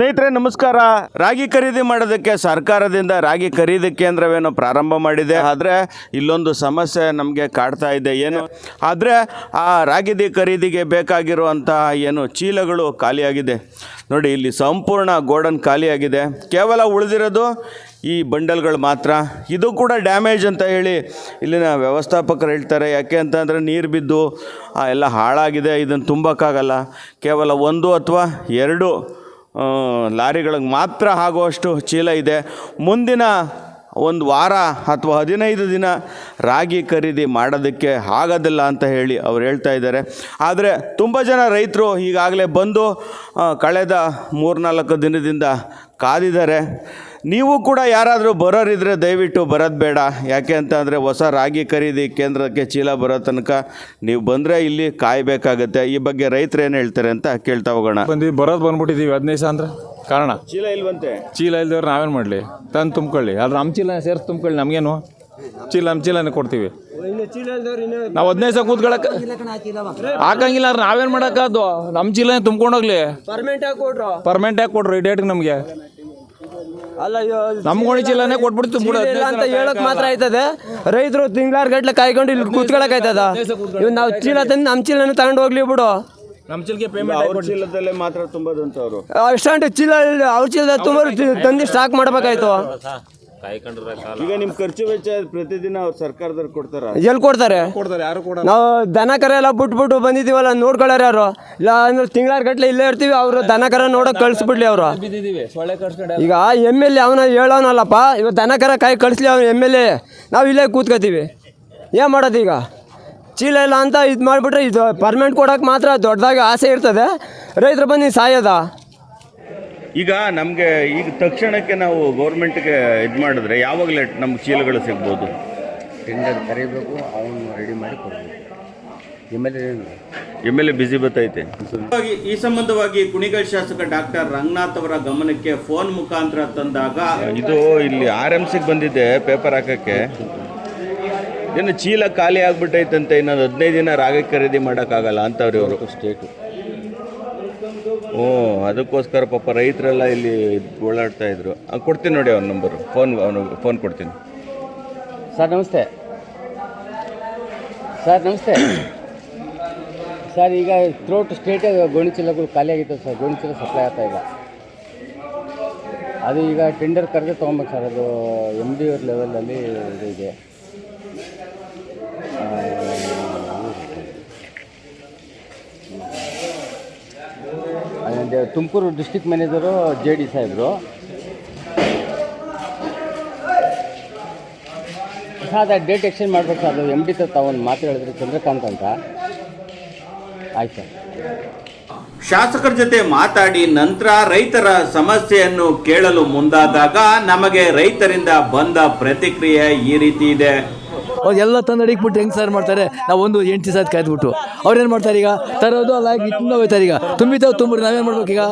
ಸ್ನೇಹಿತರೆ, ನಮಸ್ಕಾರ. ರಾಗಿ ಖರೀದಿ ಮಾಡೋದಕ್ಕೆ ಸರ್ಕಾರದಿಂದ ರಾಗಿ ಖರೀದಿ ಕೇಂದ್ರವೇನು ಪ್ರಾರಂಭ ಮಾಡಿದೆ. ಆದರೆ ಇಲ್ಲೊಂದು ಸಮಸ್ಯೆ ನಮಗೆ ಕಾಡ್ತಾ ಇದೆ. ಏನು? ಆದರೆ ಆ ರಾಗಿದಿ ಖರೀದಿಗೆ ಬೇಕಾಗಿರುವಂತಹ ಏನು ಚೀಲಗಳು ಖಾಲಿಯಾಗಿದೆ. ನೋಡಿ, ಇಲ್ಲಿ ಸಂಪೂರ್ಣ ಗೋಡನ್ ಖಾಲಿಯಾಗಿದೆ. ಕೇವಲ ಉಳಿದಿರೋದು ಈ ಬಂಡಲ್ಗಳು ಮಾತ್ರ. ಇದು ಕೂಡ ಡ್ಯಾಮೇಜ್ ಅಂತ ಹೇಳಿ ಇಲ್ಲಿನ ವ್ಯವಸ್ಥಾಪಕರು ಹೇಳ್ತಾರೆ. ಯಾಕೆ ಅಂತಂದರೆ ನೀರು ಬಿದ್ದು ಎಲ್ಲ ಹಾಳಾಗಿದೆ. ಇದನ್ನು ತುಂಬಕ್ಕಾಗಲ್ಲ. ಕೇವಲ ಒಂದು ಅಥವಾ ಎರಡು ಲಾರಿಗಳಿಗೆ ಮಾತ್ರ ಆಗುವಷ್ಟು ಚೀಲ ಇದೆ. ಮುಂದಿನ ಒಂದು ವಾರ ಅಥವಾ ಹದಿನೈದು ದಿನ ರಾಗಿ ಖರೀದಿ ಮಾಡೋದಕ್ಕೆ ಆಗೋದಿಲ್ಲ ಅಂತ ಹೇಳಿ ಅವ್ರು ಹೇಳ್ತಾ ಇದ್ದಾರೆ. ಆದರೆ ತುಂಬ ಜನ ರೈತರು ಈಗಾಗಲೇ ಬಂದು ಕಳೆದ ಮೂರ್ನಾಲ್ಕು ದಿನದಿಂದ ಕಾದಿದ್ದಾರೆ. ನೀವು ಕೂಡ ಯಾರಾದರೂ ಬರೋರಿದ್ರೆ ದಯವಿಟ್ಟು ಬರೋದು ಬೇಡ. ಯಾಕೆ ಅಂತ ಅಂದರೆ ಹೊಸ ರಾಗಿ ಖರೀದಿ ಕೇಂದ್ರಕ್ಕೆ ಚೀಲ ಬರೋ ತನಕ ನೀವು ಬಂದರೆ ಇಲ್ಲಿ ಕಾಯಬೇಕಾಗತ್ತೆ. ಈ ಬಗ್ಗೆ ರೈತರು ಏನು ಹೇಳ್ತಾರೆ ಅಂತ ಕೇಳ್ತಾ ಹೋಗೋಣ. ಬಂದು ಬರೋದು ಬಂದ್ಬಿಟ್ಟಿದ್ದೀವಿ ಹದಿನೈದು ಸಾವಿರ ಅಂದ್ರೆ. ಕಾರಣ? ಚೀಲ ಇಲ್ವಂತೆ? ಚೀಲ ಇಲ್ದವ್ರು ನಾವೇನು ಮಾಡಲಿ? ತಂದು ತುಂಬ್ಕೊಳ್ಳಿ. ಆದ್ರೆ ನಮ್ಮ ಚೀಲ ಸೇರಿಸಿ ತುಂಬ್ಕೊಳ್ಳಿ ನಮಗೇನು? ಚೀಲ ನಮ್ಮ ಚೀಲನೇ ಕೊಡ್ತೀವಿ. ನಾವು ಹದಿನೈದು ಸಾವಿರ ಕೂತ್ಕೊಳಕ್ಕೆ ಹಾಕಂಗಿಲ್ಲ ನಾವೇನು ಮಾಡೋಕ್ಕದು ನಮ್ಮ ಚೀಲನೇ ತುಂಬ್ಕೊಂಡೋಗ್ಲಿ ಪರ್ಮೆಂಟ್ ಆಗಿ ಕೊಡ್ರು. ಪರ್ಮೆಂಟ್ ಯಾಕೆ ಕೊಡ್ರಿ ಡೇಟ್ಗೆ ನಮಗೆ. ನಮ್ಮ ಗೋಣಿ ಕೊಟ್ಬಿಡ್ತು ಇಲ್ಲ ಅಂತ ಹೇಳಕ್ ಮಾತ್ರ ಆಯ್ತದೆ? ರೈತರು ತಿಂಗ್ಳಾರ್ ಗಟ್ಲೆ ಕಾಯ್ಕೊಂಡು ಇಲ್ಲಿ ಕೂತ್ಕೊಳಕ್ ಆಯ್ತದ? ಇವ್ ನಾವು ಚೀಲ ತಂದ್ ನಮ್ ಚೀಲನ ತಗೊಂಡ್ ಹೋಗ್ಲಿ ಬಿಡು. ನಮ್ಮ ಚೀಲಕ್ಕೆ ಅವ್ರ ಚೀಲದಲ್ಲೇ ಮಾತ್ರ ತುಂಬೋದಂತ ಅವರು ಚೀಲ ಅವ್ರ ಚೀಲ ತುಂಬ ತಂದಿ ಸ್ಟಾಕ್ ಮಾಡ್ಬೇಕಾಯ್ತು. ಈಗ ನಿಮ್ಮ ಖರ್ಚು ವೆಚ್ಚ ಪ್ರತಿದಿನ ಅವ್ರ ಸರ್ಕಾರದವ್ರು ಕೊಡ್ತಾರ? ಎಲ್ಲಿ ಕೊಡ್ತಾರೆ? ಕೊಡ್ತಾರೆ ಯಾರು ಕೊಡ ನಾವು ದನ ಕರ ಎಲ್ಲ ಬಿಟ್ಬಿಟ್ಟು ಬಂದಿದ್ದೀವಲ್ಲ ನೋಡ್ಕೊಳ್ಳಾರ ಯಾರು? ಇಲ್ಲ ಅಂದ್ರೆ ತಿಂಗಳಾರ ಗಟ್ಲೆ ಇಲ್ಲೇ ಇರ್ತೀವಿ ಅವರು ದನ ಕರ ನೋಡಕ್ ಕಳ್ಸಿಬಿಡ್ಲಿ ಅವರು. ಬಿದ್ದಿದ್ದೀವಿ ಸೊಳ್ಳೆ ಕಳ್ಸ್ಕೊಂಡು ಈಗ ಎಂ ಎಲ್ ಎ ಅವನ ಹೇಳೋನಲ್ಲಪ್ಪ ಇವಾಗ ದನ ಕರ ಕಾಯಿ ಕಳಿಸ್ಲಿ ಅವ್ನು ಎಂ ಎಲ್ ಎ. ನಾವು ಇಲ್ಲೇ ಕೂತ್ಕೋತೀವಿ ಏನು ಮಾಡೋದು ಈಗ? ಚೀಲ ಇಲ್ಲ ಅಂತ ಇದು ಮಾಡಿಬಿಟ್ರೆ ಇದು ಪರ್ಮೆಂಟ್ ಕೊಡೋಕೆ ಮಾತ್ರ ದೊಡ್ಡದಾಗಿ ಆಸೆ ಇರ್ತದೆ. ರೈತರು ಬಂದು ಸಾಯೋದ? ಈಗ ನಮಗೆ ಈಗ ತಕ್ಷಣಕ್ಕೆ ನಾವು ಗೌರ್ಮೆಂಟ್ಗೆ ಇದು ಮಾಡಿದ್ರೆ ಯಾವಾಗಲೇ ನಮ್ಗೆ ಚೀಲಗಳು ಸಿಗ್ಬೋದು. ಟೆಂಡರ್ ಕರಿಬೇಕು ಅವನು ರೆಡಿ ಮಾಡಿ ಕೊಡಬೇಕು. M L A M L A ಬಿಸಿ ಬತ್ತೈತೆ ಈ ಸಂಬಂಧವಾಗಿ ಕುಣಿಗಲ್ ಶಾಸಕ ಡಾಕ್ಟರ್ ರಂಗನಾಥ್ ಅವರ ಗಮನಕ್ಕೆ ಫೋನ್ ಮುಖಾಂತರ ತಂದಾಗ ಇದು ಇಲ್ಲಿ ಆರ್ ಎಂ ಸಿಗೆ ಬಂದಿದೆ ಪೇಪರ್ ಹಾಕಕ್ಕೆ. ಏನು ಚೀಲ ಖಾಲಿ ಆಗ್ಬಿಟ್ಟೈತಂತೆ ಇನ್ನೊಂದು ಹದಿನೈದು ದಿನ ರಾಗಿ ಖರೀದಿ ಮಾಡೋಕ್ಕಾಗಲ್ಲ ಅಂತವ್ರಿ ಅವರು ಸ್ಟೇಟು ಓ, ಅದಕ್ಕೋಸ್ಕರ ಪಾಪ ರೈತರೆಲ್ಲ ಇಲ್ಲಿ ಓಡಾಡ್ತಾ ಇದ್ರು. ಕೊಡ್ತೀನಿ ನೋಡಿ ಅವ್ನ ನಂಬರು ಫೋನ್ ಅವನು ಫೋನ್ ಕೊಡ್ತೀನಿ. ಸರ್ ನಮಸ್ತೆ. ಸರ್ ನಮಸ್ತೆ. ಸರ್ ಈಗ ಥ್ರೋಟ್ ಸ್ಟೇಟ್ ಗೋಣಿಚೀಲಗಳು ಖಾಲಿ ಆಗಿತ್ತು ಸರ್ ಗೋಣಿಚೀಲ ಸಪ್ಲೈ ಆಗ್ತಾ ಇಲ್ಲ ಅದು ಈಗ ಟೆಂಡರ್ ಕರೆದೇ ತೊಗೊಬೇಕು ಸರ್ ಅದು ಎಂ ಡಿ ಅವ್ರ ಲೆವೆಲಲ್ಲಿ ಇದು ಇದೆ ಆ, ಅದೇ Tumakuru district manager J D ಸಾಹೇಬರು. ಸರ್ ಡೇಟ್ ಎಕ್ಸ್ಚೇಂಜ್ ಮಾಡ್ಬೇಕು ಸರ್ ಅದು ಎಂ ಡಿ ತಾವೊಂದು ಮಾತು ಹೇಳಿದ್ರು ಚಂದ್ರಕಾಂತ್ ಅಂತ. ಆಯ್ತು. ಸರ್ ಶಾಸಕರ ಜೊತೆ ಮಾತಾಡಿ ನಂತರ ರೈತರ ಸಮಸ್ಯೆಯನ್ನು ಕೇಳಲು ಮುಂದಾದಾಗ ನಮಗೆ ರೈತರಿಂದ ಬಂದ ಪ್ರತಿಕ್ರಿಯೆ ಈ ರೀತಿ ಇದೆ. ಅವ್ರು ಎಲ್ಲ ತಂದು ಅಡಿಕ್ಬಿಟ್ಟು ಹೆಂಗೆ ಸರ್ ಮಾಡ್ತಾರೆ? ನಾವು ಒಂದು ಎಂಟು ದಿವಸ ಕಾಯ್ದುಬಿಟ್ಟು. ಏನು ಮಾಡ್ತಾರೆ ಈಗ? ತರೋದು ಅಲ್ಲ ತುಂಬ ಹೋಗ್ತಾರೆ ಈಗ. ತುಂಬಿತಾವ್ ತುಂಬಿಡ್ರಿ, ನಾವೇನು ಮಾಡ್ಬೇಕು ಈಗ?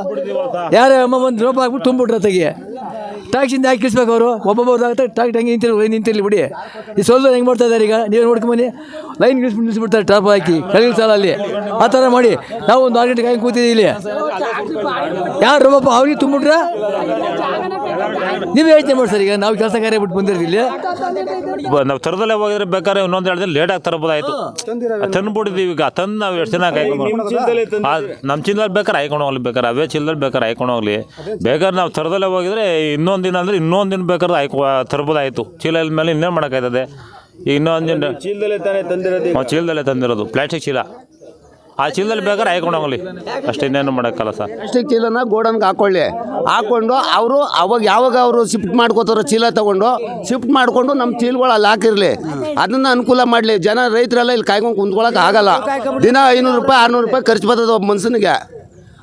ಯಾರೇ ಅಮ್ಮ ಒಂದು ರೋಪ ಹಾಕ್ಬಿಟ್ಟು ತುಂಬಿಟ್ರೆ ತೆಗಿ ಟ್ಯಾಕ್ಸಿಂದ ಯಾಕೆ ಕಿಳಿಸ್ಬೇಕು ಅವರು? ಒಬ್ಬೊಬ್ಬರು ಟ್ಯಾಕ್ ಹೆಂಗೆ ನಿಂತಿರ್ಲಿ ನಿಂತಿರ್ಲಿ ಬಿಡಿ. ಈ ಸೋಲ್ದವ್ರು ಹೆಂಗೆ ಮಾಡ್ತಾ ಇದ್ದಾರೆ ಈಗ? ನೀವು ನೋಡ್ಕೊಂಬನ್ನಿ ಲೈನ್ ನಿಲ್ಲಿಸ್ಬಿಟ್ಟು ನಿಲ್ಲಿಸ್ಬಿಡ್ತಾರೆ ಟಾಪ್ ಹಾಕಿ. ಕಳಗಿಲ್ ಸಾಲ ಅಲ್ಲಿ. ಆ ಥರ ಮಾಡಿ. ನಾವು ಒಂದು ಆರು ಗಂಟೆ ಕಾಯಿ ಕೂತಿದ್ದೀವಿ ಇಲ್ಲಿ. ಯಾರು ಒಬ್ಬ ಅವ್ರಿಗೆ ತುಂಬಿಟ್ರೆ? ನೀವೇ ಯೋಚನೆ ಮಾಡಿ ಸರ್ ಈಗ ನಾವು ಕೆಲಸ ಕಾರ್ಯ ಬಿಟ್ಟು ಬಂದಿರ್ಲಿ ನಾವು ತರದಲ್ಲೇ ಹೋಗಿದ್ರೆ ಬೇಕಾದ್ರೆ ಇನ್ನೊಂದು ಎರಡು ದಿನ ಲೇಟ್ ಆಗಿ ತರಬೋದಾಯ್ತು ತಂದ್ಬಿಟ್ಟಿದ್ದೀವಿ ಈಗ ತಂದು ನಾವು ಎಷ್ಟು ಜನ ನಮ್ ನಮ್ಮ ಚೀಲದಲ್ಲಿ ಬೇಕಾದ್ರೆ ಹಾಯ್ಕೊಂಡು ಹೋಗ್ಲಿ ಬೇಕಾದ್ರೆ ಅವೇ ಚೀಲದಲ್ಲಿ ಬೇಕಾದ್ರೆ ಹಾಯ್ಕೊಂಡು ಹೋಗ್ಲಿ. ಬೇಕಾದ್ರೆ ನಾವು ತರದಲ್ಲೇ ಹೋಗಿದ್ರೆ ಇನ್ನೊಂದು ದಿನ ಅಂದರೆ ಇನ್ನೊಂದು ದಿನ ಬೇಕಾದ್ರೆ ಹಾಯ್ಕೊ ತರ್ಬೋದಾಯ್ತು ಚೀಲ ಇಲ್ದ ಮೇಲೆ ಇನ್ನೇನು ಮಾಡೋಕ್ಕಾಯ್ತದೆ ಈಗ ಇನ್ನೊಂದು ದಿನ ಚೀಲದಲ್ಲೇ ತಾನೇ ತಂದಿರೋದು ಚೀಲದಲ್ಲೇ ತಂದಿರೋದು ಪ್ಲಾಸ್ಟಿಕ್ ಚೀಲ. ಆ ಚೀಲದಲ್ಲಿ ಬೇಕಾದ್ರೆ ಹಾಯ್ಕೊಂಡು ಹೋಗ್ಲಿ. ಅಷ್ಟೇ ಇನ್ನೇನು ಮಾಡೋಕ್ಕಲ್ಲ ಸರ್. ಪ್ಲಾಸ್ಟಿಕ್ ಚೀಲನ ಗೋಡನ್ಗೆ ಹಾಕೊಳ್ಳಿ. ಹಾಕೊಂಡು ಅವರು ಅವಾಗ ಯಾವಾಗ ಅವರು ಶಿಫ್ಟ್ ಮಾಡ್ಕೋತಾರೋ ಚೀಲ ತಗೊಂಡು ಶಿಫ್ಟ್ ಮಾಡಿಕೊಂಡು ನಮ್ಮ ಚೀಲಗಳು ಅಲ್ಲಿ ಹಾಕಿರಲಿ. ಅದನ್ನ ಅನುಕೂಲ ಮಾಡಲಿ. ಜನ ರೈತರೆಲ್ಲ ಇಲ್ಲಿ ಕಾಯ್ಕೊಂಡು ಕುಂತ್ಕೊಳ್ಳೋಕೆ ಆಗಲ್ಲ. ದಿನ ಐನೂರು ರೂಪಾಯಿ, ಆರುನೂರು ರೂಪಾಯಿ ಖರ್ಚು ಬರ್ತದೆ ಒಬ್ಬ ಮನುಷ್ಯನಿಗೆ.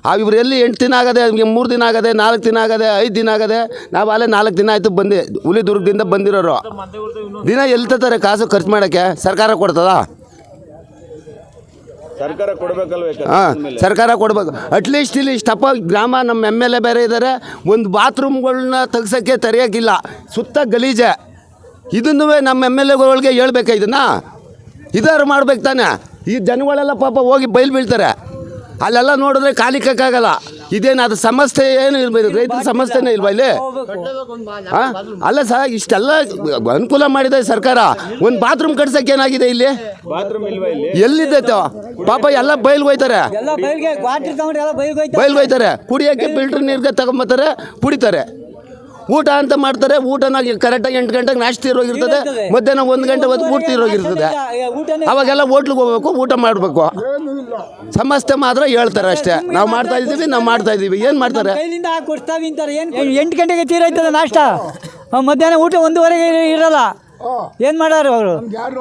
ಆ ಇವ್ರು ಎಲ್ಲಿ ಎಂಟು ದಿನ ಆಗದೆ ನಮಗೆ ಮೂರು ದಿನ ಆಗದೆ, ನಾಲ್ಕು ದಿನ ಆಗದೆ, ಐದು ದಿನ ಆಗದೆ, ನಾವು ಅಲ್ಲೇ ನಾಲ್ಕು ದಿನ ಆಯಿತು ಬಂದು, ಹುಲಿ ದುರ್ಗದಿಂದ ಬಂದಿರೋರು. ದಿನ ಎಲ್ಲಿ ತರ್ತಾರೆ ಕಾಸು ಖರ್ಚು ಮಾಡೋಕ್ಕೆ? ಸರ್ಕಾರ ಕೊಡ್ತದಾ? ಹಾಂ ಸರ್ಕಾರ ಕೊಡ್ಬೇಕು. ಅಟ್ಲೀಸ್ಟ್ ಇಲ್ಲಿ ಇಷ್ಟಪ್ಪ ಗ್ರಾಮ ನಮ್ಮ ಎಂ ಎಲ್ ಎ ಬೇರೆ ಇದ್ದಾರೆ ಒಂದು ಬಾತ್ರೂಮ್ಗಳನ್ನ ತೆಗ್ಸೋಕ್ಕೆ ತೆರೆಯೋಕ್ಕಿಲ್ಲ ಸುತ್ತ ಗಲೀಜೆ. ಇದನ್ನು ನಮ್ಮ ಎಂ ಎಲ್ ಎಗಳಿಗೆ ಹೇಳ್ಬೇಕಾ ಇದನ್ನ? ಇದಾರು ಮಾಡ್ಬೇಕು ತಾನೆ. ಈ ಜನಗಳೆಲ್ಲ ಪಾಪ ಹೋಗಿ ಬೈಲು ಬೀಳ್ತಾರೆ. ಅಲ್ಲೆಲ್ಲ ನೋಡಿದ್ರೆ ಕಾಲಿಕ್ಕಾಗಲ್ಲ ಇದೇನು ಅದು ಸಮಸ್ಯೆ ಏನು ಇರ್ಬೋದು ರೈತರ ಸಮಸ್ಯೆನೇ ಇಲ್ವಾ ಇಲ್ಲಿ? ಆ? ಅಲ್ಲ ಸರ್ ಇಷ್ಟೆಲ್ಲ ಅನುಕೂಲ ಮಾಡಿದೆ ಸರ್ಕಾರ. ಒಂದು ಬಾತ್ರೂಮ್ ಕಟ್ಸಕ್ಕೆ ಏನಾಗಿದೆ ಇಲ್ಲಿ? ಬಾತ್ರೂಮ್ ಇಲ್ವಾ ಇಲ್ಲಿ? ಎಲ್ಲಿದೆ ಪಾಪ ಎಲ್ಲ ಬಯಲ್ಗೆ ಹೋಯ್ತಾರೆ. ಬಯಲ್ಗೆ ಹೋಯ್ತಾರೆ. ಕುಡಿಯೋಕ್ಕೆ ಫಿಲ್ಟರ್ ನೀರಿಗೆ ತಗೊಂಬತ್ತಾರೆ ಕುಡಿತಾರೆ. ಊಟ ಅಂತ ಮಾಡ್ತಾರೆ ಊಟನ ಕರೆಕ್ಟಾಗಿ ಎಂಟು ಗಂಟೆಗೆ ನಾಷ್ಟ ಇರೋಗಿರ್ತದೆ ಮಧ್ಯಾಹ್ನ ಒಂದು ಗಂಟೆ ಹೊತ್ತು ಪೂರ್ತಿ ಇರೋಗಿರ್ತದೆ ಅವಾಗೆಲ್ಲ ಹೋಟ್ಲಿಗೆ ಹೋಗ್ಬೇಕು ಊಟ ಮಾಡಬೇಕು. ಸಮಸ್ಯೆ ಮಾತ್ರ ಹೇಳ್ತಾರೆ ಅಷ್ಟೇ. ನಾವು ಮಾಡ್ತಾ ಇದ್ದೀವಿ ನಾವು ಮಾಡ್ತಾ ಇದ್ದೀವಿ. ಏನು ಮಾಡ್ತಾರೆ? ಕೈಲಿಂದ ಹಾಕಿ ಕೊಡ್ತಾವೆ ಅಂತಾರೆ ಏನು ಎಂಟು ಗಂಟೆಗೆ ತೀರೈತದ ನಾಷ್ಟ? ಮಧ್ಯಾಹ್ನ ಊಟ ಒಂದೂವರೆಗೆ ಇರ- ಇರಲ್ಲ. ಏನು ಮಾಡೋರು ಅವರು?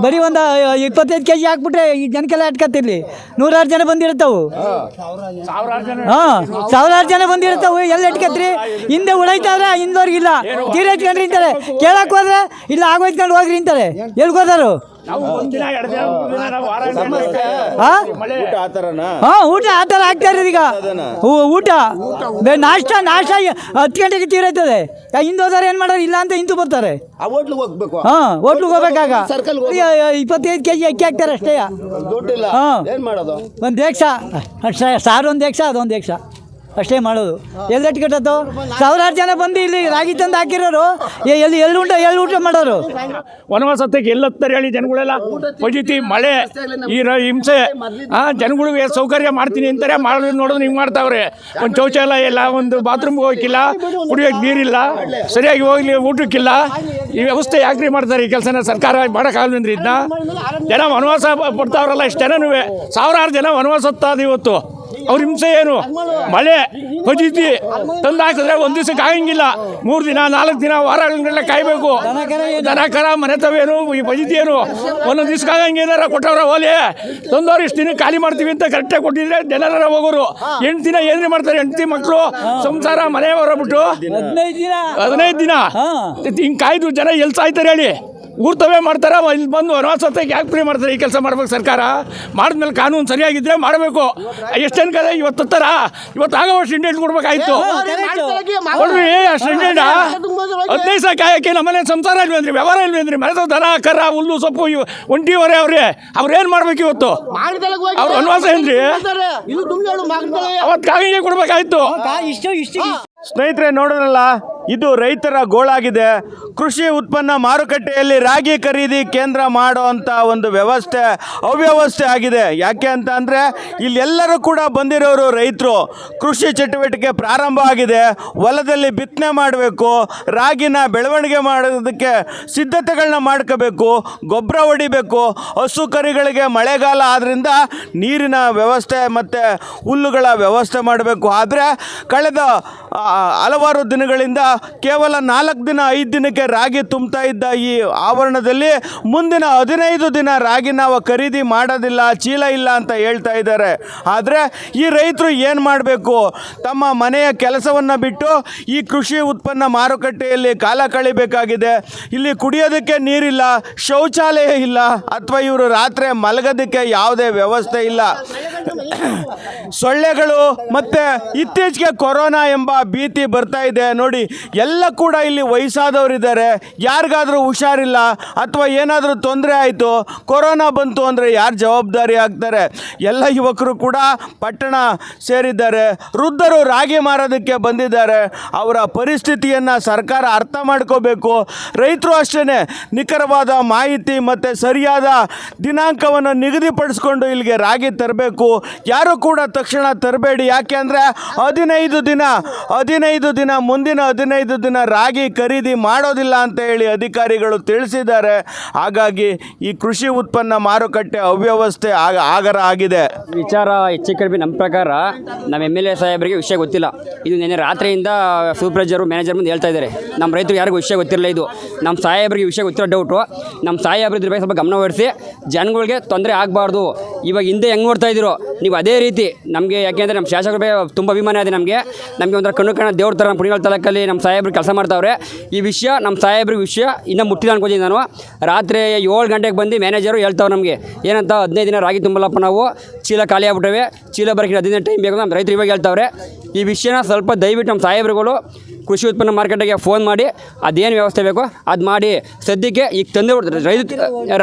ಬರೀ ಒಂದು ಇಪ್ಪತ್ತೈದು ಕೆ ಜಿ ಹಾಕ್ಬಿಟ್ರೆ ಈ ಜನಕ್ಕೆಲ್ಲ ಅಟ್ಕತ್ತಿರ್ಲಿ. ನೂರಾರು ಜನ ಬಂದಿರ್ತಾವು ಹಾಂ. ಸಾವಿರಾರು ಜನ. ಬಂದಿರ್ತಾವು ಎಲ್ಲಿ ಅಟ್ಕತ್ರಿ? ಹಿಂದೆ ಉಳೈತಾವ್ರೆ ಹಿಂದವ್ರಿಗಿಲ್ಲ ತೀರ ಇಟ್ಕೊಂಡ್ರಿ ಅಂತಾರೆ. ಕೇಳಕ್ ಹೋದ್ರೆ ಇಲ್ಲ ಆಗೋಯ್ತ್ಕೊಂಡು ಹೋಗ್ರಿ ಅಂತಾರೆ. ಎಲ್ಗೆ ಹೋದಾರು? ಹಾಂ? ಊಟ ಆ ಥರ ಆಗ್ತಾ ಇರೋದು ಈಗ. ಊಟ. ಬೆ- ನಾಷ್ಟ ನಾಷ್ಟ ಹತ್ತು ಗಂಟೆಗೆ ತೀರೈತದೆ ಹಿಂದೆ ಹೋದಾರೆ ಏನು ಮಾಡೋರು? ಇಲ್ಲ ಅಂತ ಹಿಂದೂ ಬರ್ತಾರೆ. ಆ ಹೋಟ್ಲಿಗೆ ಹೋಗ್ಬೇಕು. ಹಾ ಹೋಟ್ಲಿಗೆ ಹೋಗ್ಬೇಕಾಗ? ಸರ್ಕಲ್ ಇಪ್ಪತ್ತೈದು ಕೆ ಜಿ ಅಕ್ಕಿ ಹಾಕ್ತಾರೆ ಅಷ್ಟೇ. ಹಾ. ಏನು ಮಾಡೋದು? ಒಂದು ದೇಕ್ಷ. ಅಷ್ಟೇ ಸಾರು ಒಂದು ದೇಕ್ಷ ಅದೊಂದು ದೇಕ್ಷ. ಅಷ್ಟೇ ಮಾಡೋದು. ಎಲ್ಲಿ ಕಟ್ಟದ್ದು ಸಾವಿರಾರು ಜನ ಬಂದು ಇಲ್ಲಿ ರಾಗಿ ತಂದು ಹಾಕಿರೋರು. ಎ- ಎಲ್ಲಿ ಎಲ್ಲಿ ಊಟ ಎಲ್ಲಿ ಊಟ ಮಾಡೋರು? ವನವಾಸತ್ತೆಗೆ ಎಲ್ಲತ್ತಾರೆ ಹೇಳಿ ಜನಗಳೆಲ್ಲ ಪಜಿತಿ ಮಳೆ ಈ ರ ಹಿಂಸೆ. ಆ ಜನಗಳಿಗೆ ಸೌಕರ್ಯ ಮಾಡ್ತೀನಿ ಅಂತಾರೆ ಮಾಡೋದು ನೋಡಿದ್ರೆ ಹಿಂಗೆ ಮಾಡ್ತಾವ್ರೆ. ಒಂದು ಶೌಚಾಲಯ ಇಲ್ಲ ಒಂದು ಬಾತ್ರೂಮ್ಗೆ ಹೋಗಿಲ್ಲ ಕುಡಿಯೋಕೆ ನೀರಿಲ್ಲ ಸರಿಯಾಗಿ ಹೋಗ್ಲಿ ಊಟಕ್ಕಿಲ್ಲ. ಈ ವ್ಯವಸ್ಥೆ ಯಾಕ್ರಿ ಮಾಡ್ತಾರೆ ಈ ಕೆಲಸನ ಸರ್ಕಾರ ಮಾಡೋಕ್ಕಾಗಲ್ವೇನ್ರಿ ಇದನ್ನ? ಜನ ವನವಾಸ ಪ- ಪಡ್ತಾವ್ರಲ್ಲ ಇಷ್ಟು ಜನನೂ ಸಾವಿರಾರು ಜನ ವನವಾಸ ಹತ್ತಾದ ಇವತ್ತು. ಅವ್ರ ಹಿಂಸೆ ಏನು? ಮಳೆ ಪಜಿತಿ ತಂದು ಹಾಕಿದ್ರೆ ಒಂದು ದಿವಸಕ್ಕೆ ಆಗಂಗಿಲ್ಲ. ಮೂರು ದಿನ ನಾಲ್ಕು ದಿನ ವಾರಗಳನ್ನೆಲ್ಲ ಕಾಯಬೇಕು. ದನ ಕರ ಮನೆ ತವೇನು ಈ ಪಜಿತಿ ಏನು? ಒಂದೊಂದು ದಿವ್ಸಕ್ಕೆ ಆಗಂಗೆ ಏನಾರ ಕೊಟ್ಟವ್ರ ಓಲಿ? ತಂದವ್ರು ಇಷ್ಟು ದಿನ ಖಾಲಿ ಮಾಡ್ತೀವಿ ಅಂತ ಕರೆಕ್ಟಾಗಿ ಕೊಟ್ಟಿದ್ರೆ ಜನರ ಹೋಗೋರು ಎಂಟು ದಿನ ಏನೇ ಮಾಡ್ತಾರೆ ಹೆಂಡತಿ ಮಕ್ಕಳು ಸಂಸಾರ ಮನೆ ಹೊರಬಿಟ್ಟು ಹದಿನೈದು ದಿನ. ಹದಿನೈದು ದಿನ. ಹಿಂಗೆ ಕಾಯ್ದು ಜನ ಎಲ್ಸಾಯ್ತಾರೆ ಹೇಳಿ. ಊರ್ ಮಾಡ್ತಾರೆ ಇಲ್ಲಿ ಬಂದು ವನವಾಸತ್ತೆಗೆ ಯಾಕೆ ಫ್ರೀ ಮಾಡ್ತಾರೆ? ಈ ಕೆಲಸ ಮಾಡ್ಬೇಕು ಸರ್ಕಾರ? ಮಾಡಿದ್ಮೇಲೆ ಕಾನೂನು ಸರಿಯಾಗಿದ್ರೆ ಮಾಡಬೇಕು. ಎಷ್ಟು ಕಲೆ ಇವತ್ತು ತತ್ತಾರ ಇವತ್ತು ಆಗೋವಷ್ಟು ಇಂಡೆಂಟ್ ಕೊಡ್ಬೇಕಾಯ್ತು ನೋಡ್ರಿ ಅಷ್ಟು ಇಂಡೆಂಟ್ ಹದಿನೈದು ಸಾವಿರ ಕಾಯಕ್ಕೆ ನಮ್ಮನೆ ಸಂಸಾರ ಇಲ್ವೇನ್ರಿ ವ್ಯವಹಾರ ಇಲ್ವೇನ್ರಿ ಮನೆ ದನ ಕರ ಹುಲ್ಲು ಸೊಪ್ಪು ಇವು ಒಂಟಿ ಹೊರೆ ಅವ್ರೆ. ಅವ್ರು ಏನು ಮಾಡ್ಬೇಕು ಇವತ್ತು? ಅವ್ರ ವನವಾಸ ಏನ್ರಿ? ಅವತ್ತು ಕಾಗಿಗೆ ಕೊಡ್ಬೇಕಾಯ್ತು. ಇಷ್ಟು ಇಷ್ಟು ಸ್ನೇಹಿತರೆ ನೋಡಿದ್ರಲ್ಲ? ಇದು ರೈತರ ಗೋಳಾಗಿದೆ. ಕೃಷಿ ಉತ್ಪನ್ನ ಮಾರುಕಟ್ಟೆಯಲ್ಲಿ ರಾಗಿ ಖರೀದಿ ಕೇಂದ್ರ ಮಾಡುವಂಥ ಒಂದು ವ್ಯವಸ್ಥೆ, ಅವ್ಯವಸ್ಥೆ ಆಗಿದೆ. ಯಾಕೆ ಅಂತ ಅಂದರೆ, ಇಲ್ಲೆಲ್ಲರೂ ಕೂಡ ಬಂದಿರೋರು ರೈತರು. ಕೃಷಿ ಚಟುವಟಿಕೆ ಪ್ರಾರಂಭ ಆಗಿದೆ. ಹೊಲದಲ್ಲಿ ಬಿತ್ತನೆ ಮಾಡಬೇಕು. ರಾಗಿನ ಬೆಳವಣಿಗೆ ಮಾಡೋದಕ್ಕೆ ಸಿದ್ಧತೆಗಳನ್ನ ಮಾಡ್ಕೋಬೇಕು. ಗೊಬ್ಬರ ಹೊಡಿಬೇಕು. ಹಸು ಕರಿಗಳಿಗೆ ಮಳೆಗಾಲ ಆದ್ದರಿಂದ ನೀರಿನ ವ್ಯವಸ್ಥೆ ಮತ್ತು ಹುಲ್ಲುಗಳ ವ್ಯವಸ್ಥೆ ಮಾಡಬೇಕು. ಆದರೆ, ಕಳೆದ ಹಲವಾರು ದಿನಗಳಿಂದ ಕೇವಲ ನಾಲ್ಕು ದಿನ, ಐದು ದಿನಕ್ಕೆ ರಾಗಿ ತುಂಬ್ತಾ ಇದ್ದ ಈ ಆವರಣದಲ್ಲಿ ಮುಂದಿನ ಹದಿನೈದು ದಿನ ರಾಗಿ ನಾವು ಖರೀದಿ ಮಾಡೋದಿಲ್ಲ, ಚೀಲ ಇಲ್ಲ ಅಂತ ಹೇಳ್ತಾ ಇದ್ದಾರೆ. ಆದರೆ ಈ ರೈತರು ಏನು ಮಾಡಬೇಕು? ತಮ್ಮ ಮನೆಯ ಕೆಲಸವನ್ನು ಬಿಟ್ಟು ಈ ಕೃಷಿ ಉತ್ಪನ್ನ ಮಾರುಕಟ್ಟೆಯಲ್ಲಿ ಕಾಲ ಕಳಿಬೇಕಾಗಿದೆ. ಇಲ್ಲಿ ಕುಡಿಯೋದಕ್ಕೆ ನೀರಿಲ್ಲ, ಶೌಚಾಲಯ ಇಲ್ಲ, ಅಥವಾ ಇವರು ರಾತ್ರಿ ಮಲಗೋದಕ್ಕೆ ಯಾವುದೇ ವ್ಯವಸ್ಥೆ ಇಲ್ಲ. ಸೊಳ್ಳೆಗಳು ಮತ್ತು ಇತ್ತೀಚೆಗೆ ಕೊರೋನಾ ಎಂಬ ಭೀತಿ ಬರ್ತಾ ಇದೆ. ನೋಡಿ, ಎಲ್ಲ ಕೂಡ ಇಲ್ಲಿ ವಯಸ್ಸಾದವರಿದ್ದಾರೆ. ಯಾರಿಗಾದರೂ ಹುಷಾರಿಲ್ಲ ಅಥವಾ ಏನಾದರೂ ತೊಂದರೆ ಆಯಿತು, ಕೊರೋನಾ ಬಂತು ಅಂದರೆ ಯಾರು ಜವಾಬ್ದಾರಿ ಆಗ್ತಾರೆ? ಎಲ್ಲ ಯುವಕರು ಕೂಡ ಪಟ್ಟಣ ಸೇರಿದ್ದಾರೆ. ವೃದ್ಧರು ರಾಗಿ ಮಾರೋದಕ್ಕೆ ಬಂದಿದ್ದಾರೆ. ಅವರ ಪರಿಸ್ಥಿತಿಯನ್ನು ಸರ್ಕಾರ ಅರ್ಥ ಮಾಡ್ಕೋಬೇಕು. ರೈತರು ಅಷ್ಟೇ ನಿಖರವಾದ ಮಾಹಿತಿ ಮತ್ತು ಸರಿಯಾದ ದಿನಾಂಕವನ್ನು ನಿಗದಿಪಡಿಸ್ಕೊಂಡು ಇಲ್ಲಿಗೆ ರಾಗಿ ತರಬೇಕು. ಯಾರು ಕೂಡ ತಕ್ಷಣ ತರಬೇಡಿ. ಯಾಕೆ ಅಂದರೆ ಹದಿನೈದು ದಿನ ಹದಿನೈದು ದಿನ, ಮುಂದಿನ ಹದಿನೈದು ದಿನ ರಾಗಿ ಖರೀದಿ ಮಾಡೋದಿಲ್ಲ ಅಂತ ಹೇಳಿ ಅಧಿಕಾರಿಗಳು ತಿಳಿಸಿದ್ದಾರೆ. ಹಾಗಾಗಿ ಈ ಕೃಷಿ ಉತ್ಪನ್ನ ಮಾರುಕಟ್ಟೆ ಅವ್ಯವಸ್ಥೆ ಆಗ, ಆಗರ ಆಗಿದೆ. ವಿಚಾರ ಹೆಚ್ಚು ಕಡಿಮೆ ನಮ್ಮ ಪ್ರಕಾರ ನಮ್ಮ ಎಂ ಎಲ್ ಎ ಸಾಹೇಬರಿಗೆ ವಿಷಯ ಗೊತ್ತಿಲ್ಲ. ಇದು ನಿನ್ನೆ ರಾತ್ರಿಯಿಂದ ಸೂಪರ್ವೈಸರು ಮ್ಯಾನೇಜರ್ ಮುಂದೆ ಹೇಳ್ತಾ ಇದ್ದಾರೆ. ನಮ್ಮ ರೈತರು ಯಾರಿಗೂ ವಿಷಯ ಗೊತ್ತಿರಲಿಲ್ಲ ಇದು. ನಮ್ಮ ಸಾಹೇಬರಿಗೆ ವಿಷಯ ಗೊತ್ತಿರೋ ಡೌಟು ನಮ್ಮ ಸಾಹೇಬ್ರು ಇದ್ರ ಬಗ್ಗೆ ಸ್ವಲ್ಪ ಗಮನ ಹರಿಸಿ ಜನಗಳಿಗೆ ತೊಂದರೆ ಆಗಬಾರ್ದು. ಇವಾಗ ಹಿಂದೆ ಹೆಂಗೆ ನೋಡ್ತಾ ಇದ್ದೀರೋ ನೀವು ಅದೇ ರೀತಿ ನಮಗೆ ಯಾಕೆಂದರೆ ನಮ್ಮ ಶಾಸಕರ ಬಗ್ಗೆ ತುಂಬ ಅಭಿಮಾನ ಇದೆ ನಮಗೆ. ನಮಗೆ ಒಂಥರ ಕಣ್ಣು ಕಣ್ಣ ದೇವ್ರ ಥರ ಪುಣಿಗಳ ತಾಲೂಕಲ್ಲಿ ನಮ್ಮ ಸಾಹೇಬ್ರು ಕೆಲಸ ಮಾಡ್ತಾವ್ರೆ. ಈ ವಿಷಯ ನಮ್ಮ ಸಾಹೇಬ್ರಿಗೆ ವಿಷಯ ಇನ್ನೂ ಮುಟ್ಟಿಲ್ಲ ಅನ್ಕೋತೀನಿ ನಾನು. ರಾತ್ರಿ ಏಳು ಗಂಟೆಗೆ ಬಂದು ಮ್ಯಾನೇಜರು ಹೇಳ್ತಾವೆ ನಮಗೆ, ಏನಂತ ಹದಿನೈದು ದಿನ ರಾಗಿ ತುಂಬಲಪ್ಪ ನಾವು, ಚೀಲ ಖಾಲಿ ಆಗ್ಬಿಟ್ಟವೆ, ಚೀಲ ಬರೋಕ್ಕೆ ಹದಿನೈದು ಟೈಮ್ ಬೇಕು ನಮ್ಮ ರೈತರು ಇವಾಗ ಹೇಳ್ತಾವ್ರೆ. ಈ ವಿಷಯನ ಸ್ವಲ್ಪ ದಯವಿಟ್ಟು ನಮ್ಮ ಸಾಹೇಬ್ರುಗಳು ಕೃಷಿ ಉತ್ಪನ್ನ ಮಾರ್ಕೆಟಿಗೆ ಫೋನ್ ಮಾಡಿ, ಅದೇನು ವ್ಯವಸ್ಥೆ ಬೇಕೋ ಅದು ಮಾಡಿ, ಸದ್ಯಕ್ಕೆ ಈಗ ತಂದು ರೈತ,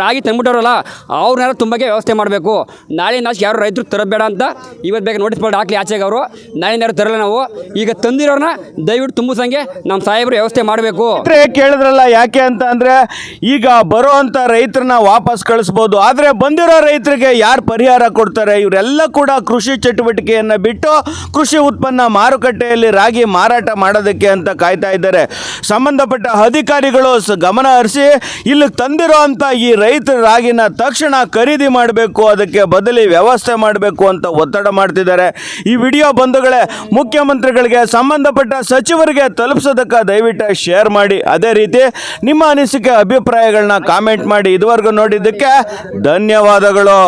ರಾಗಿ ತಂದ್ಬಿಟ್ಟವ್ರಲ್ಲ, ಅವ್ರನ್ನೆಲ್ಲ ತುಂಬಕ್ಕೆ ವ್ಯವಸ್ಥೆ ಮಾಡಬೇಕು. ನಾಳೆ ನಾಶಕ್ಕೆ ಯಾರು ರೈತರು ತರಬೇಡ ಅಂತ ಇವತ್ತು ಬೇಗ ನೋಟಿಸ್ ಬೋರ್ಡ್ ಹಾಕಲಿ ಆಚೆಗೆ ಅವರು. ನಾಳೆ ಯಾರು ತರಲ್ಲ ನಾವು. ಈಗ ತಂದಿರೋರನ್ನ ದಯವಿಟ್ಟು ತುಂಬಿಸಂಗೆ ನಮ್ಮ ಸಾಹೇಬರು ವ್ಯವಸ್ಥೆ ಮಾಡಬೇಕು. ಕೇಳಿದ್ರಲ್ಲ ಯಾಕೆ ಅಂತ ಅಂದರೆ, ಈಗ ಬರೋ ಅಂಥ ರೈತರನ್ನ ವಾಪಸ್ ಕಳಿಸ್ಬೋದು. ಆದರೆ ಬಂದಿರೋ ರೈತರಿಗೆ ಯಾರು ಪರಿಹಾರ ಕೊಡ್ತಾರೆ? ಇವರೆಲ್ಲ ಕೂಡ ಕೃಷಿ ಚಟುವಟಿಕೆಯನ್ನು ಬಿಟ್ಟು ಕೃಷಿ ಉತ್ಪನ್ನ ಮಾರುಕಟ್ಟೆಯಲ್ಲಿ ರಾಗಿ ಮಾರಾಟ ಮಾಡೋದಕ್ಕೆ ಅಂತ ಕಾಯ್ತಾ ಇದ್ದಾರೆ. ಸಂಬಂಧಪಟ್ಟ ಅಧಿಕಾರಿಗಳು ಗಮನ ಹರಿಸಿ, ಇಲ್ಲಿ ತಂದಿರೋ ಅಂತ ಈ ರೈತರ ರಾಗಿನ ತಕ್ಷಣ ಖರೀದಿ ಮಾಡಬೇಕು, ಅದಕ್ಕೆ ಬದಲಿ ವ್ಯವಸ್ಥೆ ಮಾಡಬೇಕು ಅಂತ ಒತ್ತಡ ಮಾಡ್ತಿದ್ದಾರೆ. ಈ ವಿಡಿಯೋ ಬಂಧುಗಳೇ, ಮುಖ್ಯಮಂತ್ರಿಗಳಿಗೆ ಸಂಬಂಧಪಟ್ಟ ಸಚಿವರಿಗೆ ತಲುಪಿಸೋದಕ್ಕೆ ದಯವಿಟ್ಟು ಶೇರ್ ಮಾಡಿ. ಅದೇ ರೀತಿ ನಿಮ್ಮ ಅನಿಸಿಕೆ, ಅಭಿಪ್ರಾಯಗಳನ್ನ ಕಾಮೆಂಟ್ ಮಾಡಿ. ಇದುವರೆಗೂ ನೋಡಿದ್ದಕ್ಕೆ ಧನ್ಯವಾದಗಳು.